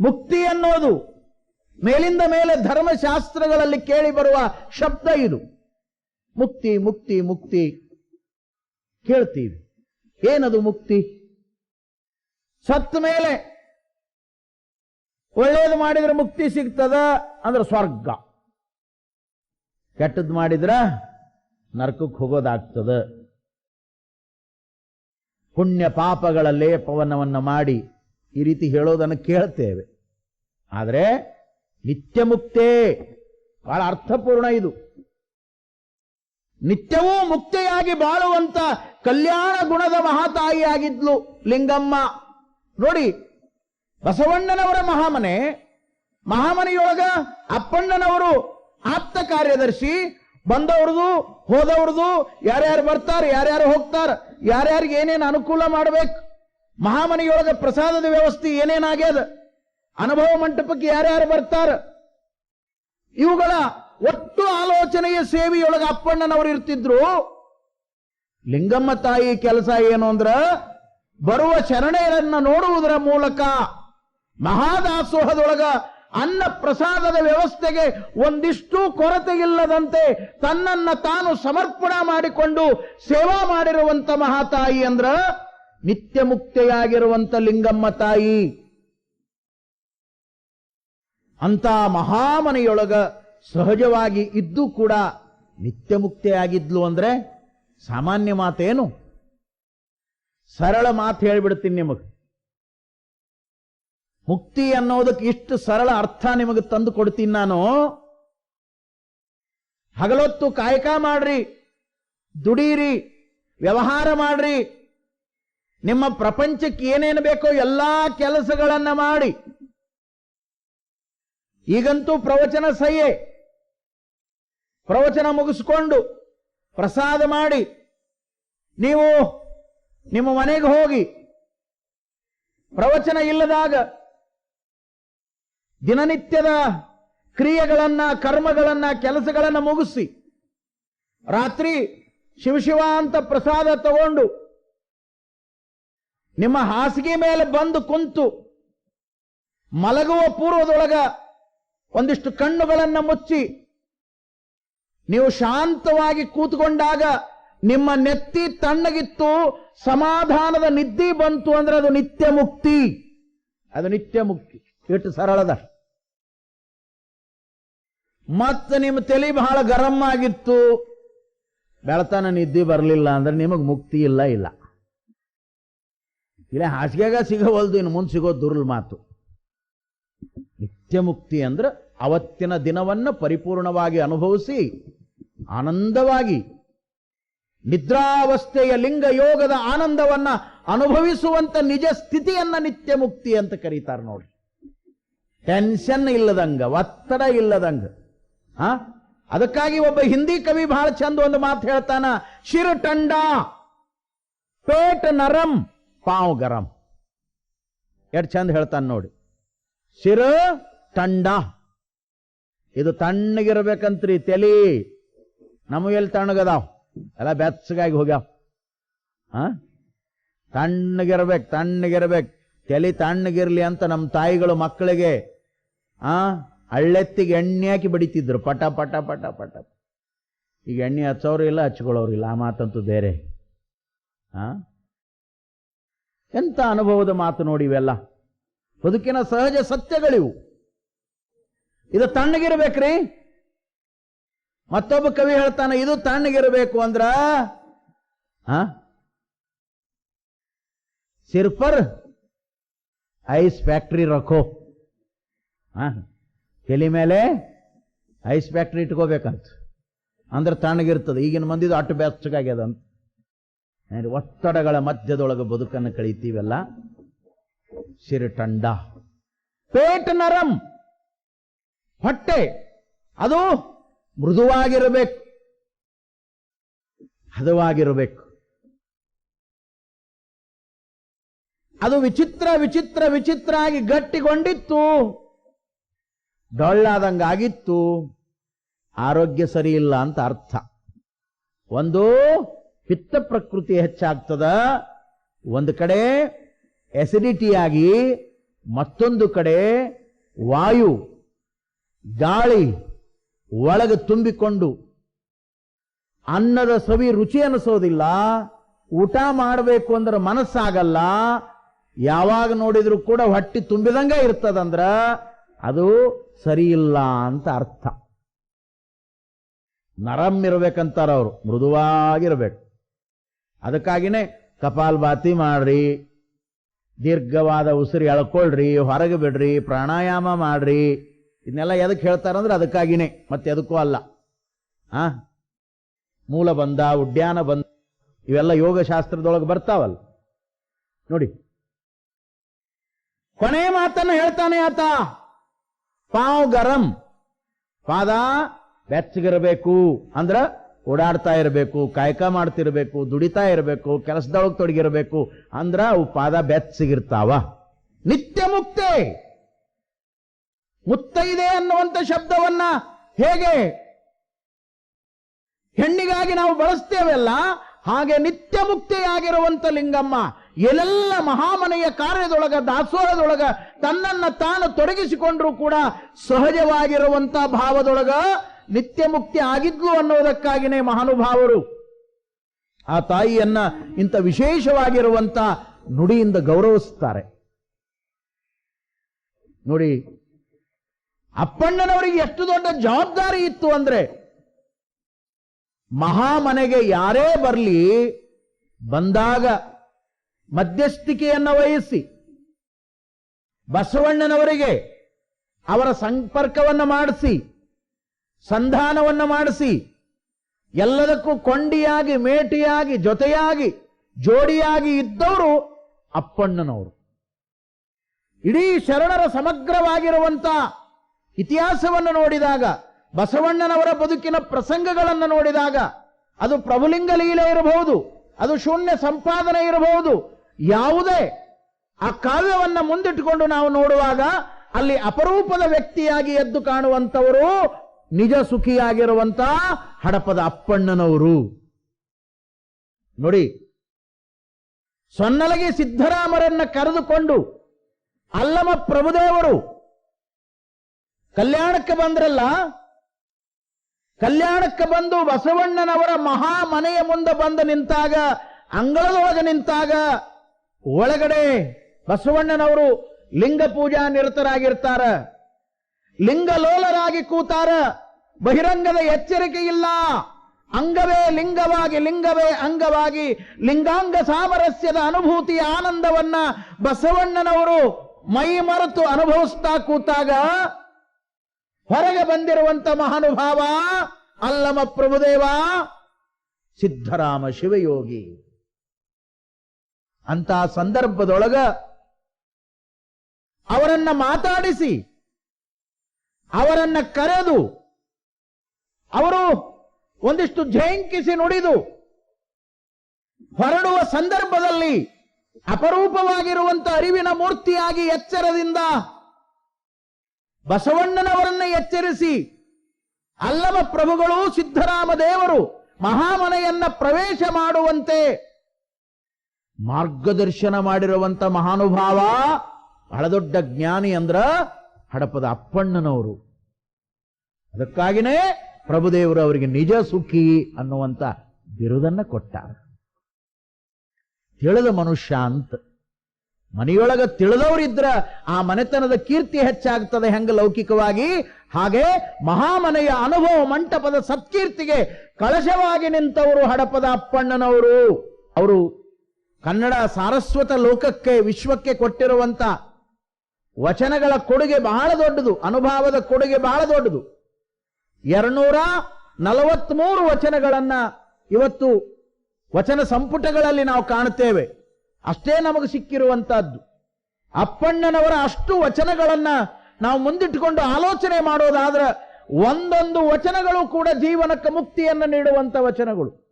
ಮುಕ್ತಿ ಅನ್ನೋದು ಮೇಲಿಂದ ಮೇಲೆ ಧರ್ಮಶಾಸ್ತ್ರಗಳಲ್ಲಿ ಕೇಳಿ ಬರುವ ಶಬ್ದ ಇದು. ಮುಕ್ತಿ ಮುಕ್ತಿ ಮುಕ್ತಿ. ಕೇಳ್ತೀವಿ. ಏನದು ಮುಕ್ತಿ? ಸತ್ತ ಮೇಲೆ ಒಳ್ಳೇದು ಮಾಡಿದ್ರೆ ಮುಕ್ತಿ ಸಿಗ್ತದ ಅಂದ್ರೆ ಸ್ವರ್ಗ. ಕೆಟ್ಟದ್ದು ಮಾಡಿದ್ರ ನರಕಕ್ಕೆ ಹೋಗೋದಾಗ್ತದ. ಪುಣ್ಯ ಪಾಪಗಳ ಲೇಪವನ್ನವನ್ನು ಮಾಡಿ ಈ ರೀತಿ ಹೇಳೋದನ್ನು ಕೇಳ್ತೇವೆ. ಆದರೆ ನಿತ್ಯ ಮುಕ್ತೇ, ಬಹಳ ಅರ್ಥಪೂರ್ಣ ಇದು. ನಿತ್ಯವೂ ಮುಕ್ತೆಯಾಗಿ ಬಾಳುವಂತ ಕಲ್ಯಾಣ ಗುಣದ ಮಹಾತಾಯಿಯಾಗಿದ್ಲು ಲಿಂಗಮ್ಮ. ನೋಡಿ ಬಸವಣ್ಣನವರ ಮಹಾಮನೆ, ಮಹಾಮನೆಯೊಳಗ ಅಪ್ಪಣ್ಣನವರು ಆಪ್ತ ಕಾರ್ಯದರ್ಶಿ, ಬಂದವ್ರದು, ಹೋದವ್ರದು, ಯಾರ್ಯಾರು ಬರ್ತಾರೆ, ಯಾರ್ಯಾರು ಹೋಗ್ತಾರ, ಯಾರ್ಯಾರಿಗೆ ಏನೇನು ಅನುಕೂಲ ಮಾಡಬೇಕು, ಮಹಾಮನೆಯೊಳಗ ಪ್ರಸಾದದ ವ್ಯವಸ್ಥೆ ಏನೇನಾಗ್ಯದ ಅನುಭವ ಮಂಟಪಕ್ಕೆ ಯಾರ್ಯಾರು ಬರ್ತಾರ, ಇವುಗಳ ಒಟ್ಟು ಆಲೋಚನೆಯ ಸೇವೆಯೊಳಗ ಅಪ್ಪಣ್ಣನವರು ಇರ್ತಿದ್ರು. ಲಿಂಗಮ್ಮ ತಾಯಿ ಕೆಲಸ ಏನು ಅಂದ್ರ ಬರುವ ಶರಣೆಯರನ್ನ ನೋಡುವುದರ ಮೂಲಕ ಮಹಾದಾಸೋಹದೊಳಗ ಅನ್ನ ಪ್ರಸಾದದ ವ್ಯವಸ್ಥೆಗೆ ಒಂದಿಷ್ಟು ಕೊರತೆ ಇಲ್ಲದಂತೆ ತನ್ನನ್ನ ತಾನು ಸಮರ್ಪಣಾ ಮಾಡಿಕೊಂಡು ಸೇವಾ ಮಾಡಿರುವಂತ ಮಹಾತಾಯಿ ಅಂದ್ರ ನಿತ್ಯ ಮುಕ್ತೆಯಾಗಿರುವಂತ ಲಿಂಗಮ್ಮ ತಾಯಿ. ಅಂತ ಮಹಾಮನೆಯೊಳಗ ಸಹಜವಾಗಿ ಇದ್ದು ಕೂಡ ನಿತ್ಯ ಮುಕ್ತೆಯಾಗಿದ್ಲು ಅಂದ್ರೆ ಸಾಮಾನ್ಯ ಮಾತೇನು? ಸರಳ ಮಾತು ಹೇಳ್ಬಿಡ್ತೀನಿ ನಿಮಗೆ. ಮುಕ್ತಿ ಅನ್ನೋದಕ್ಕೆ ಇಷ್ಟು ಸರಳ ಅರ್ಥ ನಿಮಗೆ ತಂದು ಕೊಡ್ತೀನಿ ನಾನು. ಹಗಲೊತ್ತು ಕಾಯಕ ಮಾಡ್ರಿ, ದುಡೀರಿ, ವ್ಯವಹಾರ ಮಾಡ್ರಿ. ನಿಮ್ಮ ಪ್ರಪಂಚಕ್ಕೆ ಏನೇನು ಬೇಕೋ ಎಲ್ಲಾ ಕೆಲಸಗಳನ್ನ ಮಾಡಿ. ಈಗಂತೂ ಪ್ರವಚನ ಸಹ್ಯೆ ಪ್ರವಚನ ಮುಗಿಸ್ಕೊಂಡು ಪ್ರಸಾದ ಮಾಡಿ. ನೀವು ನಿಮ್ಮ ಮನೆಗೆ ಹೋಗಿ ಪ್ರವಚನ ಇಲ್ಲದಾಗ ದಿನನಿತ್ಯದ ಕ್ರಿಯೆಗಳನ್ನ, ಕರ್ಮಗಳನ್ನ, ಕೆಲಸಗಳನ್ನ ಮುಗಿಸಿ, ರಾತ್ರಿ ಶಿವಶಿವ ಅಂತ ಪ್ರಸಾದ ತಗೊಂಡು, ನಿಮ್ಮ ಹಾಸಿಗೆ ಮೇಲೆ ಬಂದು ಕುಂತು, ಮಲಗುವ ಪೂರ್ವದೊಳಗ ಒಂದಿಷ್ಟು ಕಣ್ಣುಗಳನ್ನು ಮುಚ್ಚಿ, ನೀವು ಶಾಂತವಾಗಿ ಕೂತ್ಕೊಂಡಾಗ ನಿಮ್ಮ ನೆತ್ತಿ ತಣ್ಣಗಿತ್ತು, ಸಮಾಧಾನದ ನಿದ್ದಿ ಬಂತು ಅಂದ್ರೆ ಅದು ನಿತ್ಯ ಮುಕ್ತಿ ಅದು ನಿತ್ಯ ಮುಕ್ತಿ ಇಟ್ಟು ಸರಳದ. ಮತ್ತೆ ನಿಮ್ಮ ತಲೆ ಬಹಳ ಗರಂ ಆಗಿತ್ತು. ಬೆಳತನ ನಿದ್ದೆ ಬರಲಿಲ್ಲ ಅಂದ್ರೆ ನಿಮಗೆ ಮುಕ್ತಿ ಇಲ್ಲ ಇಲ್ಲ. ಇಲ್ಲ, ಹಾಸಿಗೆಗ ಸಿಗವಲ್ದು, ಇನ್ನು ಮುಂದೆ ಸಿಗೋ ದುರ್ಲ್ ಮಾತು. ನಿತ್ಯ ಮುಕ್ತಿ ಅಂದ್ರೆ ಅವತ್ತಿನ ದಿನವನ್ನು ಪರಿಪೂರ್ಣವಾಗಿ ಅನುಭವಿಸಿ, ಆನಂದವಾಗಿ, ನಿದ್ರಾವಸ್ಥೆಯ ಲಿಂಗ ಯೋಗದ ಆನಂದವನ್ನ ಅನುಭವಿಸುವಂತ ನಿಜ ಸ್ಥಿತಿಯನ್ನ ನಿತ್ಯ ಮುಕ್ತಿ ಅಂತ ಕರೀತಾರೆ ನೋಡಿ ಟೆನ್ಷನ್ ಇಲ್ಲದಂಗ, ಒತ್ತಡ ಇಲ್ಲದಂಗ. ಆ ಅದಕ್ಕಾಗಿ ಒಬ್ಬ ಹಿಂದಿ ಕವಿ ಬಹಳ ಚಂದ ಒಂದು ಮಾತು ಹೇಳ್ತಾನ, ಶಿರ ಟಂಡ, ಪೇಟ ನರಂ, ಪಾವ್ ಗರಂ. ಎಷ್ಟು ಚಂದ ಹೇಳ್ತಾನೆ ನೋಡಿ. ಶಿರ ಟಂಡ. ಇದು ತಣ್ಣಗಿರ್ಬೇಕಂತ್ರಿ ತಲಿ. ನಮಗೆಲ್ಲಿ ತಣ್ಣಗದಾವ್? ಎಲ್ಲ ಬೆಚ್ಚಗಾಗಿ ಹೋಗ್ಯಾವ. ಆ ತಣ್ಣಗಿರ್ಬೇಕು ತಣ್ಣಗಿರ್ಬೇಕು. ತಲೆ ತಣ್ಣಗಿರ್ಲಿ ಅಂತ ನಮ್ಮ ತಾಯಿಗಳು ಮಕ್ಕಳಿಗೆ ಆ? ಹಳ್ಳೆತ್ತಿಗೆ ಎಣ್ಣೆ ಹಾಕಿ ಬಡಿತಿದ್ರು. ಪಟ ಪಟ ಪಟ ಪಟ. ಈಗ ಎಣ್ಣೆ ಹಚ್ಚೋರು ಇಲ್ಲ, ಹಚ್ಕೊಳ್ಳೋರು ಇಲ್ಲ. ಆ ಮಾತಂತೂ ಬೇರೆ. ಆ? ಎಂತ ಅನುಭವದ ಮಾತು ನೋಡಿ ಇವೆಲ್ಲ? ಬದುಕಿನ ಸಹಜ ಸತ್ಯಗಳಿವು. ಇದು ತಣ್ಣಗಿರ್ಬೇಕ್ರಿ. ಮತ್ತೊಬ್ಬ ಕವಿ ಹೇಳ್ತಾನೆ, ಇದು ತಣ್ಣಗಿರಬೇಕು ಅಂದ್ರ ಸಿರ್ಫರ್ ಐಸ್ ಫ್ಯಾಕ್ಟ್ರಿ ರಖೋ ತಲೆ ಮೇಲೆ ಐಸ್ ಫ್ಯಾಕ್ಟ್ರಿ ಇಟ್ಕೋಬೇಕಂತ. ಅಂದ್ರೆ ತಣ್ಣಗಿರ್ತದೆ. ಈಗಿನ ಮಂದಿದು ಅಟ್ಟು ಬೆಚ್ಚಗಾಗ್ಯದ ಅಂತ. ಒತ್ತಡಗಳ ಮಧ್ಯದೊಳಗೆ ಬದುಕನ್ನು ಕಳೀತೀವಲ್ಲ? ಸಿರಿಟಂಡ. ಪೇಟ ನರಂ. ಹೊಟ್ಟೆ. ಅದು ಮೃದುವಾಗಿರಬೇಕು. ಹದವಾಗಿರಬೇಕು. ಅದು ವಿಚಿತ್ರ ವಿಚಿತ್ರ ವಿಚಿತ್ರ ಆಗಿ ಗಟ್ಟಿಗೊಂಡಿತ್ತು. ಡೊಳ್ಳಾದಂಗಾಗಿತ್ತು. ಆರೋಗ್ಯ ಸರಿ ಇಲ್ಲ ಅಂತ ಅರ್ಥ. ಒಂದು ಪಿತ್ತ ಪ್ರಕೃತಿ ಹೆಚ್ಚಾಗ್ತದ, ಒಂದು ಕಡೆ ಎಸಿಡಿಟಿಯಾಗಿ ಮತ್ತೊಂದು ಕಡೆ ವಾಯು, ಗಾಳಿ ಒಳಗೆ ತುಂಬಿಕೊಂಡು ಅನ್ನದ ಸವಿ ರುಚಿ ಅನಿಸೋದಿಲ್ಲ, ಊಟ ಮಾಡಬೇಕು ಅಂದ್ರೆ ಮನಸ್ಸಾಗಲ್ಲ, ಯಾವಾಗ ನೋಡಿದ್ರು ಕೂಡ ಹೊಟ್ಟಿ ತುಂಬಿದಂಗ ಇರ್ತದಂದ್ರ ಅದು ಸರಿಯಿಲ್ಲ ಅಂತ ಅರ್ಥ. ನರಂ ಇರಬೇಕಂತಾರೆ ಅವರು, ಮೃದುವಾಗಿರಬೇಕು. ಅದಕ್ಕಾಗಿನೇ ಕಪಾಲ್ಭಾತಿ ಮಾಡ್ರಿ, ದೀರ್ಘವಾದ ಉಸಿರು ಎಳ್ಕೊಳ್ರಿ, ಹೊರಗೆ ಬಿಡ್ರಿ, ಪ್ರಾಣಾಯಾಮ ಮಾಡ್ರಿ. ಇದನ್ನೆಲ್ಲ ಎದಕ್ಕೆ ಹೇಳ್ತಾರಂದ್ರೆ ಅದಕ್ಕಾಗಿನೇ, ಮತ್ತೆ ಎದಕ್ಕೂ ಅಲ್ಲ. ಆ? ಮೂಲ ಬಂಧ ಉಡ್ಯಾನ ಬಂಧ ಇವೆಲ್ಲ ಯೋಗಶಾಸ್ತ್ರದೊಳಗೆ ಬರ್ತಾವಲ್ಲ. ನೋಡಿ. ಕೊನೆ ಮಾತನ್ನು ಹೇಳ್ತಾನೆ ಆತ. ಪಾವ್ ಗರಂ. ಪಾದ ಬೆಚ್ಚಗಿರಬೇಕು. ಅಂದ್ರ ಓಡಾಡ್ತಾ ಇರಬೇಕು, ಕಾಯಕ ಮಾಡ್ತಿರ್ಬೇಕು, ದುಡಿತಾ ಇರಬೇಕು, ಕೆಲಸದೊಳಗೆ ತೊಡಗಿರಬೇಕು. ಅಂದ್ರ ಅವು ಪಾದ ಬೆಚ್ಚಗಿರ್ತಾವ. ನಿತ್ಯ ಮುಕ್ತೆ. ಮುತ್ತೈದೆ ಅನ್ನುವಂಥ ಶಬ್ದವನ್ನ ಹೇಗೆ ಹೆಣ್ಣಿಗಾಗಿ ನಾವು ಬಳಸ್ತೇವೆಲ್ಲ, ಹಾಗೆ ನಿತ್ಯ ಮುಕ್ತೆಯಾಗಿರುವಂತ ಲಿಂಗಮ್ಮ. ಎಲ್ಲೆಲ್ಲ ಮಹಾಮನೆಯ ಕಾರ್ಯದೊಳಗ, ದಾಸೋಹದೊಳಗ ತನ್ನನ್ನ ತಾನು ತೊಡಗಿಸಿಕೊಂಡ್ರೂ ಕೂಡ ಸಹಜವಾಗಿರುವಂತ ಭಾವದೊಳಗ ನಿತ್ಯ ಮುಕ್ತಿ ಆಗಿದ್ಲು ಅನ್ನೋದಕ್ಕಾಗಿನೇ ಮಹಾನುಭಾವರು. ಆ ತಾಯಿಯನ್ನ ಇಂಥ ವಿಶೇಷವಾಗಿರುವಂತ ನುಡಿಯಿಂದ ಗೌರವಿಸ್ತಾರೆ. ನೋಡಿ, ಅಪ್ಪಣ್ಣನವರಿಗೆ ಎಷ್ಟು ದೊಡ್ಡ ಜವಾಬ್ದಾರಿ ಇತ್ತು ಅಂದ್ರೆ ಮಹಾಮನೆಗೆ ಯಾರೇ ಬರಲಿ ಬಂದಾಗ ಮಧ್ಯಸ್ಥಿಕೆಯನ್ನು ವಹಿಸಿ ಬಸವಣ್ಣನವರಿಗೆ ಅವರ ಸಂಪರ್ಕವನ್ನು ಮಾಡಿಸಿ, ಸಂಧಾನವನ್ನು ಮಾಡಿಸಿ, ಎಲ್ಲದಕ್ಕೂ ಕೊಂಡಿಯಾಗಿ, ಮೇಟಿಯಾಗಿ, ಜೊತೆಯಾಗಿ, ಜೋಡಿಯಾಗಿ ಇದ್ದವರು ಅಪ್ಪಣ್ಣನವರು. ಇಡೀ ಶರಣರ ಸಮಗ್ರವಾಗಿರುವಂತ ಇತಿಹಾಸವನ್ನು ನೋಡಿದಾಗ, ಬಸವಣ್ಣನವರ ಬದುಕಿನ ಪ್ರಸಂಗಗಳನ್ನು ನೋಡಿದಾಗ, ಅದು ಪ್ರಭುಲಿಂಗ ಲೀಲೆ ಇರಬಹುದು, ಅದು ಶೂನ್ಯ ಸಂಪಾದನೆ ಇರಬಹುದು ಯಾವುದೇ ಆ ಕಾವ್ಯವನ್ನ ಮುಂದಿಟ್ಟುಕೊಂಡು ನಾವು ನೋಡುವಾಗ ಅಲ್ಲಿ ಅಪರೂಪದ ವ್ಯಕ್ತಿಯಾಗಿ ಎದ್ದು ಕಾಣುವಂತವರು ನಿಜ ಸುಖಿಯಾಗಿರುವಂತ ಹಡಪದ ಅಪ್ಪಣ್ಣನವರು. ನೋಡಿ, ಸೊನ್ನಲಗಿ ಸಿದ್ದರಾಮರನ್ನ ಕರೆದುಕೊಂಡು ಅಲ್ಲಮ ಪ್ರಭುದೇವರು ಕಲ್ಯಾಣಕ್ಕೆ ಬಂದ್ರಲ್ಲ, ಕಲ್ಯಾಣಕ್ಕೆ ಬಂದು ಬಸವಣ್ಣನವರ ಮಹಾ ಮನೆಯ ಮುಂದೆ ಬಂದು ನಿಂತಾಗ, ಅಂಗಳದೊಳಗೆ ನಿಂತಾಗ ಒಳಗಡೆ ಬಸವಣ್ಣನವರು ಲಿಂಗ ಪೂಜಾ ನಿರತರಾಗಿರ್ತಾರ. ಲಿಂಗಲೋಲರಾಗಿ ಕೂತಾರ. ಬಹಿರಂಗದ ಎಚ್ಚರಿಕೆ ಇಲ್ಲ. ಅಂಗವೇ ಲಿಂಗವಾಗಿ, ಲಿಂಗವೇ ಅಂಗವಾಗಿ, ಲಿಂಗಾಂಗ ಸಾಮರಸ್ಯದ ಅನುಭೂತಿಯ ಆನಂದವನ್ನ ಬಸವಣ್ಣನವರು ಮೈ ಮರೆತು ಅನುಭವಿಸ್ತಾ ಕೂತಾಗ ಹೊರಗೆ ಬಂದಿರುವಂತ ಮಹಾನುಭಾವ ಅಲ್ಲಮ ಪ್ರಭುದೇವ, ಸಿದ್ಧರಾಮ ಶಿವಯೋಗಿ. ಅಂತ ಸಂದರ್ಭದೊಳಗ ಅವರನ್ನ ಮಾತಾಡಿಸಿ, ಅವರನ್ನ ಕರೆದು, ಅವರು ಒಂದಿಷ್ಟು ಝೇಂಕಿಸಿ ನುಡಿದು, ಹೊರಡುವ ಸಂದರ್ಭದಲ್ಲಿ ಅಪರೂಪವಾಗಿರುವಂತ ಅರಿವಿನ ಮೂರ್ತಿಯಾಗಿ ಎಚ್ಚರದಿಂದ ಬಸವಣ್ಣನವರನ್ನ ಎಚ್ಚರಿಸಿ, ಅಲ್ಲಮ ಪ್ರಭುಗಳು ಸಿದ್ದರಾಮ ದೇವರು ಮಹಾಮನೆಯನ್ನ ಪ್ರವೇಶ ಮಾಡುವಂತೆ ಮಾರ್ಗದರ್ಶನ ಮಾಡಿರುವಂತ ಮಹಾನುಭಾವ, ಬಹಳ ದೊಡ್ಡ ಜ್ಞಾನಿ ಅಂದ್ರ ಹಡಪದ ಅಪ್ಪಣ್ಣನವರು. ಅದಕ್ಕಾಗಿನೇ ಪ್ರಭುದೇವರು ಅವರಿಗೆ ನಿಜ ಸುಖಿ ಅನ್ನುವಂತ ಬಿರುದನ್ನ ಕೊಟ್ಟಾರ. ತಿಳಿದ ಮನುಷ್ಯ ಅಂತ. ಮನೆಯೊಳಗ ತಿಳಿದವರಿದ್ರ ಆ ಮನೆತನದ ಕೀರ್ತಿ ಹೆಚ್ಚಾಗ್ತದೆ ಹೆಂಗ ಲೌಕಿಕವಾಗಿ? ಹಾಗೆ ಮಹಾಮನೆಯ ಅನುಭವ ಮಂಟಪದ ಸತ್ಕೀರ್ತಿಗೆ ಕಳಶವಾಗಿ ನಿಂತವರು ಹಡಪದ ಅಪ್ಪಣ್ಣನವರು. ಅವರು ಕನ್ನಡ ಸಾರಸ್ವತ ಲೋಕಕ್ಕೆ, ವಿಶ್ವಕ್ಕೆ ಕೊಟ್ಟಿರುವಂತ ವಚನಗಳ ಕೊಡುಗೆ ಬಹಳ ದೊಡ್ಡದು, ಅನುಭವದ ಕೊಡುಗೆ ಬಹಳ ದೊಡ್ಡದು. ಎರಡ್ನೂರ ನಲವತ್ಮೂರು ವಚನಗಳನ್ನ ಇವತ್ತು ವಚನ ಸಂಪುಟಗಳಲ್ಲಿ ನಾವು ಕಾಣುತ್ತೇವೆ. ಅಷ್ಟೇ ನಮಗೆ ಸಿಕ್ಕಿರುವಂತಹದ್ದು. ಅಪ್ಪಣ್ಣನವರ ಅಷ್ಟು ವಚನಗಳನ್ನ ನಾವು ಮುಂದಿಟ್ಟುಕೊಂಡು ಆಲೋಚನೆ ಮಾಡೋದಾದ್ರೆ ಒಂದೊಂದು ವಚನಗಳು ಕೂಡ ಜೀವನಕ್ಕೆ ಮುಕ್ತಿಯನ್ನು ನೀಡುವಂತ ವಚನಗಳು.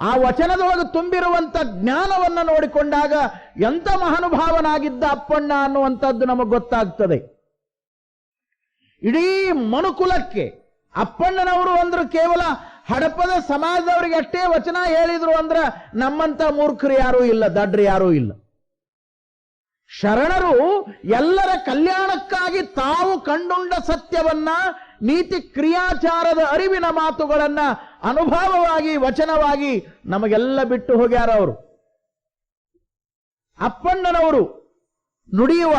ಆ ವಚನದೊಳಗೆ ತುಂಬಿರುವಂತ ಜ್ಞಾನವನ್ನ ನೋಡಿಕೊಂಡಾಗ ಎಂತ ಮಹಾನುಭಾವನಾಗಿದ್ದ ಅಪ್ಪಣ್ಣ ಅನ್ನುವಂಥದ್ದು ನಮಗೆ ಗೊತ್ತಾಗ್ತದೆ. ಇಡೀ ಮನುಕುಲಕ್ಕೆ ಅಪ್ಪಣ್ಣನವರು ಅಂದ್ರೆ ಕೇವಲ ಹಡಪದ ಸಮಾಜದವರಿಗೆ ಅಷ್ಟೇ ವಚನ ಹೇಳಿದ್ರು ಅಂದ್ರ ನಮ್ಮಂತ ಮೂರ್ಖರು ಯಾರೂ ಇಲ್ಲ ದಡ್ರು ಯಾರೂ ಇಲ್ಲ. ಶರಣರು ಎಲ್ಲರ ಕಲ್ಯಾಣಕ್ಕಾಗಿ ತಾವು ಕಂಡುಂಡ ಸತ್ಯವನ್ನ, ನೀತಿ ಕ್ರಿಯಾಚಾರದ ಅರಿವಿನ ಮಾತುಗಳನ್ನ ಅನುಭವವಾಗಿ, ವಚನವಾಗಿ ನಮಗೆಲ್ಲ ಬಿಟ್ಟು ಹೋಗ್ಯಾರ ಅವರು. ಅಪ್ಪಣ್ಣನವರು ನುಡಿಯುವ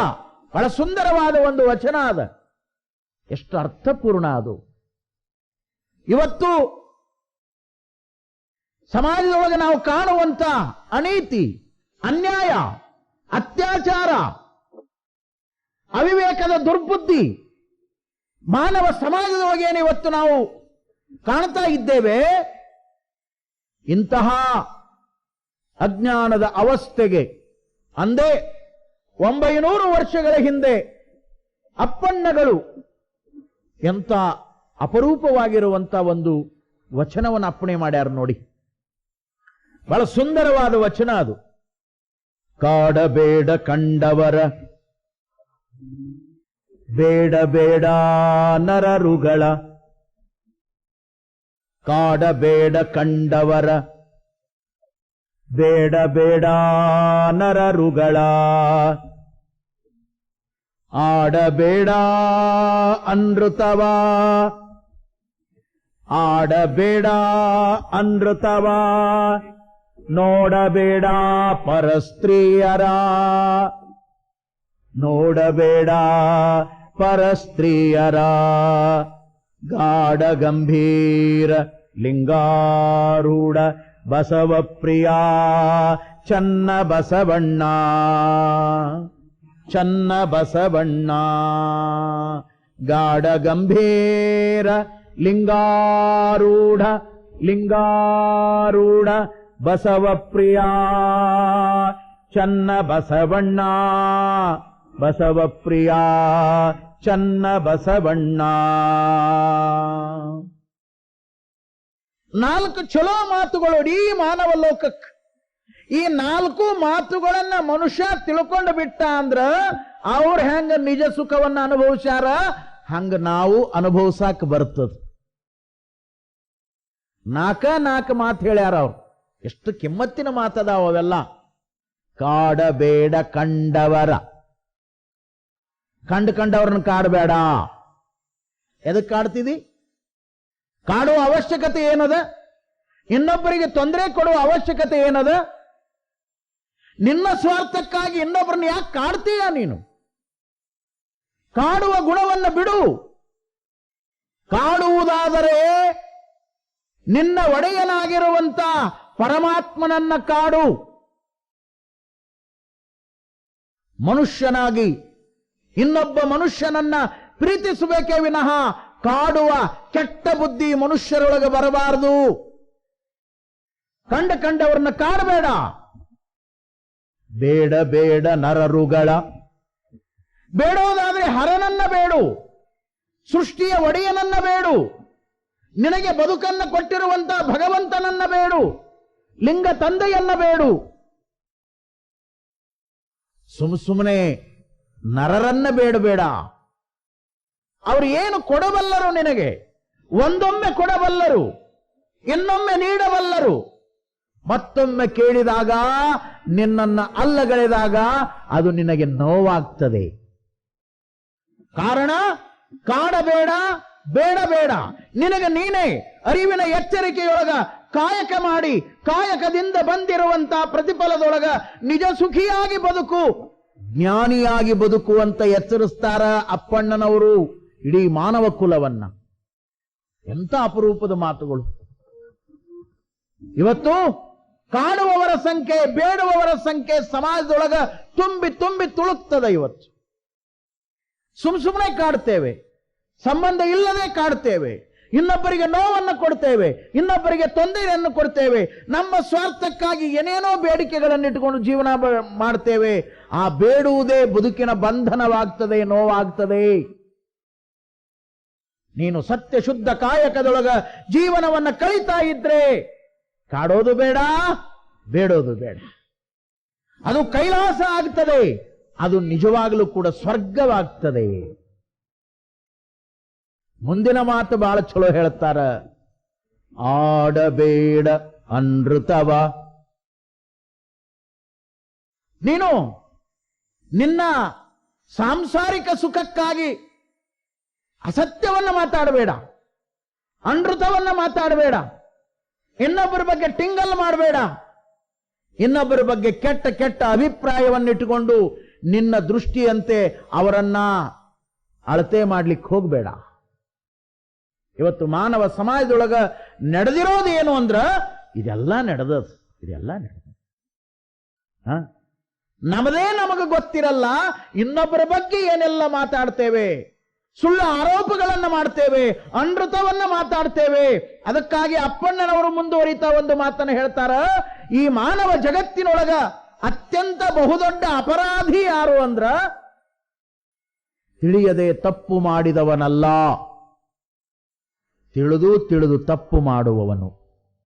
ಬಹಳ ಸುಂದರವಾದ ಒಂದು ವಚನ ಅದ. ಎಷ್ಟು ಅರ್ಥಪೂರ್ಣ ಅದು. ಇವತ್ತು ಸಮಾಜದೊಳಗೆ ನಾವು ಕಾಣುವಂತ ಅನೀತಿ, ಅನ್ಯಾಯ ಅತ್ಯಾಚಾರ, ಅವಿವೇಕದ ದುರ್ಬುದ್ಧಿ, ಮಾನವ ಸಮಾಜದ ಏನು ಇವತ್ತು ನಾವು ಕಾಣ್ತಾ ಇದ್ದೇವೆ. ಇಂತಹ ಅಜ್ಞಾನದ ಅವಸ್ಥೆಗೆ, ಅಂದೇ ಒಂಬೈನೂರು ವರ್ಷಗಳ ಹಿಂದೆ ಅಪ್ಪಣ್ಣಗಳು ಎಂತ ಅಪರೂಪವಾಗಿರುವಂಥ ಒಂದು ವಚನವನ್ನು ಅಪ್ಪಣೆ ಮಾಡ್ಯಾರ ನೋಡಿ. ಬಹಳ ಸುಂದರವಾದ ವಚನ ಅದು. ಕಾಡಬೇಡ ಕಂಡವರ. ಬೇಡ ಬೇಡ ನರರುಗಳ. ಕಾಡಬೇಡ ಕಂಡವರ. ಬೇಡ ಬೇಡ ನರರುಗಳ. ಆಡಬೇಡ ಅನೃತವ. ಆಡಬೇಡ ಅನೃತವ. ನೋಡಬೇಡ ಪರಸ್ತ್ರೀಯರ. ನೋಡಬೇಡ ಪರಸ್ತ್ರೀಯರ. ಗಾಢ ಗಂಭೀರ ಲಿಂಗಾರೂಢ ಬಸವಪ್ರಿಯ ಚನ್ನ ಬಸವಣ್ಣ. ಚನ್ನ ಬಸವಣ್ಣ. ಗಾಢ ಗಂಭೀರ ಲಿಂಗಾರೂಢ ಲಿಂಗಾರೂಢ ಬಸವಪ್ರಿಯ ಚನ್ನ ಬಸವಣ್ಣ. ಬಸವಪ್ರಿಯ ಚನ್ನ ಬಸವಣ್ಣ. ನಾಲ್ಕು ಚಲೋ ಮಾತುಗಳು ಇಡೀ ಮಾನವ ಲೋಕಕ್ಕೆ ಈ ನಾಲ್ಕು ಮಾತುಗಳನ್ನ ಮನುಷ್ಯ ತಿಳ್ಕೊಂಡು ಬಿಟ್ಟ ಅಂದ್ರ ಅವ್ರ ಹೆಂಗ ನಿಜ ಸುಖವನ್ನ ಅನುಭವಿಸ್ಯಾರ, ಹಂಗ ನಾವು ಅನುಭವಿಸಾಕ ಬರ್ತದ. ನಾಕ ನಾಲ್ಕು ಮಾತು ಹೇಳ್ಯಾರ ಅವ್ರು. ಎಷ್ಟು ಕಿಮ್ಮತ್ತಿನ ಮಾತದಾವ ಅವೆಲ್ಲ? ಕಾಡಬೇಡ ಕಂಡವರ. ಕಂಡು ಕಂಡವ್ರನ್ನ ಕಾಡಬೇಡ. ಎದಕ್ ಕಾಡ್ತಿದಿ? ಕಾಡುವ ಅವಶ್ಯಕತೆ ಏನದ? ಇನ್ನೊಬ್ಬರಿಗೆ ತೊಂದರೆ ಕೊಡುವ ಅವಶ್ಯಕತೆ ಏನದ? ನಿನ್ನ ಸ್ವಾರ್ಥಕ್ಕಾಗಿ ಇನ್ನೊಬ್ಬರನ್ನ ಯಾಕೆ ಕಾಡ್ತೀಯ ನೀನು? ಕಾಡುವ ಗುಣವನ್ನು ಬಿಡು. ಕಾಡುವುದಾದರೆ ನಿನ್ನ ಒಡೆಯನಾಗಿರುವಂತ ಪರಮಾತ್ಮನನ್ನ ಕಾಡು. ಮನುಷ್ಯನಾಗಿ ಇನ್ನೊಬ್ಬ ಮನುಷ್ಯನನ್ನ ಪ್ರೀತಿಸಬೇಕೇ ವಿನಃ ಕಾಡುವ ಕೆಟ್ಟ ಬುದ್ಧಿ ಮನುಷ್ಯರೊಳಗೆ ಬರಬಾರದು. ಕಂಡ ಕಂಡವರನ್ನ ಕಾಡಬೇಡ. ಬೇಡ ಬೇಡ, ನರರುಗಳ. ಬೇಡೋದಾದ್ರೆ ಹರನನ್ನ ಬೇಡು. ಸೃಷ್ಟಿಯ ಒಡೆಯನನ್ನ ಬೇಡು. ನಿನಗೆ ಬದುಕನ್ನ ಕೊಟ್ಟಿರುವಂತ ಭಗವಂತನನ್ನ ಬೇಡು. ಲಿಂಗ ತಂದೆಯನ್ನ ಬೇಡು. ಸುಮ್ ಸುಮ್ಮನೆ ನರರನ್ನ ಬೇಡಬೇಡ ಅವರು ಏನು ಕೊಡಬಲ್ಲರು ನಿನಗೆ? ಒಂದೊಮ್ಮೆ ಕೊಡಬಲ್ಲರು, ಇನ್ನೊಮ್ಮೆ ನೀಡಬಲ್ಲರು. ಮತ್ತೊಮ್ಮೆ ಕೇಳಿದಾಗ, ನಿನ್ನನ್ನ ಅಲ್ಲಗಳೆದಾಗ ಅದು ನಿನಗೆ ನೋವಾಗ್ತದೆ. ಕಾರಣ ಕಾಡಬೇಡ ಬೇಡ ಬೇಡ ನಿನಗೆ ನೀನೇ ಅರಿವಿನ ಎಚ್ಚರಿಕೆಯೊಳಗ ಕಾಯಕ ಮಾಡಿ ಕಾಯಕದಿಂದ ಬಂದಿರುವಂತ ಪ್ರತಿಫಲದೊಳಗ ನಿಜ ಸುಖಿಯಾಗಿ ಬದುಕು, ಜ್ಞಾನಿಯಾಗಿ ಬದುಕು ಅಂತ ಎಚ್ಚರಿಸ್ತಾರ ಅಪ್ಪಣ್ಣನವರು ಇಡೀ ಮಾನವ ಕುಲವನ್ನ. ಎಂತ ಅಪರೂಪದ ಮಾತುಗಳು. ಇವತ್ತು ಕಾಣುವವರ ಸಂಖ್ಯೆ, ಬೇಡುವವರ ಸಂಖ್ಯೆ ಸಮಾಜದೊಳಗ ತುಂಬಿ ತುಂಬಿ ತುಳುಕ್ತದೆ ಇವತ್ತು. ಸುಮ್ ಸುಮ್ಮನೆ ಕಾಡ್ತೇವೆ. ಸಂಬಂಧ ಇಲ್ಲದೆ ಕಾಡ್ತೇವೆ. ಇನ್ನೊಬ್ಬರಿಗೆ ನೋವನ್ನು ಕೊಡ್ತೇವೆ, ಇನ್ನೊಬ್ಬರಿಗೆ ತೊಂದರೆಯನ್ನು ಕೊಡ್ತೇವೆ, ನಮ್ಮ ಸ್ವಾರ್ಥಕ್ಕಾಗಿ ಏನೇನೋ ಬೇಡಿಕೆಗಳನ್ನು ಇಟ್ಟುಕೊಂಡು ಜೀವನ ಮಾಡ್ತೇವೆ, ಆ ಬೇಡುವುದೇ ಬದುಕಿನ ಬಂಧನವಾಗ್ತದೆ, ನೋವಾಗ್ತದೆ. ನೀನು ಸತ್ಯ ಶುದ್ಧ ಕಾಯಕದೊಳಗ ಜೀವನವನ್ನು ಕಳೀತಾ ಇದ್ರೆ ಕಾಡೋದು ಬೇಡ, ಬೇಡೋದು ಬೇಡ. ಅದು ಕೈಲಾಸ ಆಗ್ತದೆ, ಅದು ನಿಜವಾಗಲೂ ಕೂಡ ಸ್ವರ್ಗವಾಗ್ತದೆ. ಮುಂದಿನ ಮಾತು ಬಹಳ ಚಲೋ ಹೇಳ್ತಾರ ಆಡಬೇಡ ಅನೃತವ. ನೀನು ನಿನ್ನ ಸಾಂಸಾರಿಕ ಸುಖಕ್ಕಾಗಿ ಅಸತ್ಯವನ್ನು ಮಾತಾಡಬೇಡ, ಅನೃತವನ್ನು ಮಾತಾಡಬೇಡ, ಇನ್ನೊಬ್ಬರ ಬಗ್ಗೆ ಟಿಂಗಲ್ ಮಾಡಬೇಡ, ಇನ್ನೊಬ್ಬರ ಬಗ್ಗೆ ಕೆಟ್ಟ ಕೆಟ್ಟ ಅಭಿಪ್ರಾಯವನ್ನಿಟ್ಟುಕೊಂಡು ನಿನ್ನ ದೃಷ್ಟಿಯಂತೆ ಅವರನ್ನ ಅಳತೆ ಮಾಡಲಿಕ್ಕೆ ಹೋಗಬೇಡ. ಇವತ್ತು ಮಾನವ ಸಮಾಜದೊಳಗ ನಡೆದಿರೋದು ಏನು ಅಂದ್ರ ಇದೆಲ್ಲ ನಡೆದ ಇದೆಲ್ಲ ನಡೆದ? ನಮದೇ ನಮಗೆ ಗೊತ್ತಿರಲ್ಲ, ಇನ್ನೊಬ್ಬರ ಬಗ್ಗೆ ಏನೆಲ್ಲ ಮಾತಾಡ್ತೇವೆ? ಸುಳ್ಳು ಆರೋಪಗಳನ್ನ ಮಾಡ್ತೇವೆ, ಅನೃತವನ್ನ ಮಾತಾಡ್ತೇವೆ. ಅದಕ್ಕಾಗಿ ಅಪ್ಪಣ್ಣನವರು ಮುಂದುವರಿತಾ ಒಂದು ಮಾತನ್ನ ಹೇಳ್ತಾರ, ಈ ಮಾನವ ಜಗತ್ತಿನೊಳಗ ಅತ್ಯಂತ ಬಹುದೊಡ್ಡ ಅಪರಾಧಿ ಯಾರು ಅಂದ್ರ ತಿಳಿಯದೆ ತಪ್ಪು ಮಾಡಿದವನಲ್ಲ. ತಿಳಿದು ತಿಳಿದು ತಪ್ಪು ಮಾಡುವವನು.